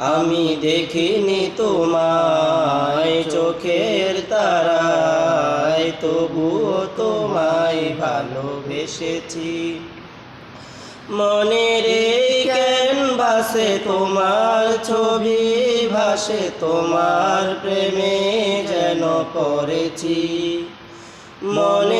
আমি দেখিনি তোমায় চোখের তারায়, তবুও তোমায় ভালোবেসেছি। মনের ক্যানভাসে তোমার ছবি ভাসে, তোমার প্রেমে যেন মনের এই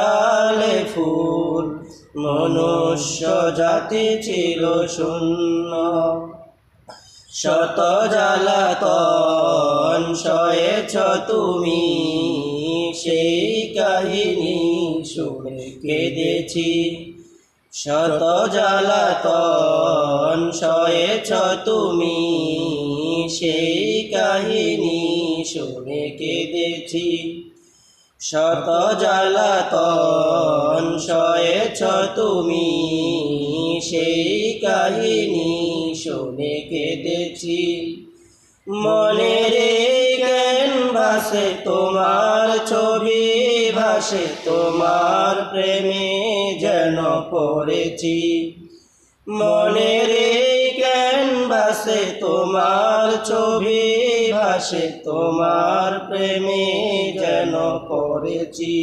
ফুটালে ফুল, মনুষ্য জাতি ছিল শূন্য। শত জ্বালাতন সয়েছ তুমি, সেই কাহিনী শুনে কেঁদেছি। শত জ্বালাতন সয়েছ তুমি, সেই কাহিনী শুনে কেঁদেছি। শত জ্বালাতন সয়েছ তুমি, সেই কাহিনী শুনে কেঁদেছি। মনের জ্ঞান ভাসে তোমার ছবি ভাসে, তোমার প্রেমে যেন পড়েছি। মনের জ্ঞান ভাসে তোমার ছবি ভাসে, তোমার প্রেমে যেন পড়েছি।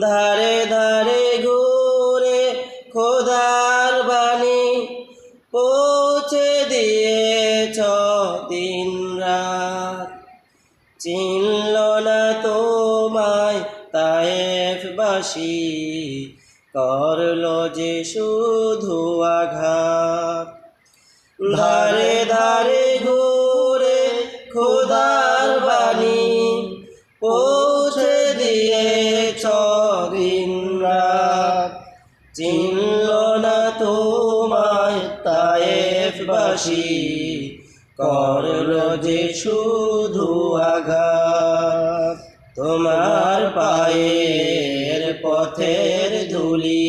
ধারে ধারে ঘুরে খোদার বাণী পৌঁছে দিয়েছ দিন রাত। চিনল না তোমায় তায়েফবাসী করল যে শুধু আঘাত। ধারে ধারে ঘুরে খোদার বাণী পৌঁছে দিয়েছ দিন চিনল না তোমায় তায়েফবাসী, করল যে শুধু আঘাত। তোমার পায়ের পথের ধুলি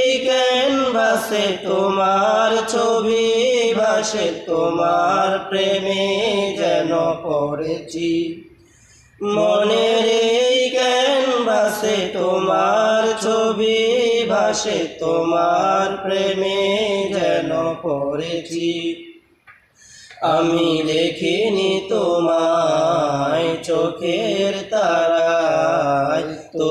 ভাসে তোমার ছবি, ভাসে তোমার প্রেমে যেন পড়েছি। মনের জ্ঞান ভাসে তোমার ছবি, ভাসে তোমার প্রেমে যেন পড়েছি। আমি দেখিনি তোমায় চোখের তারায়, তো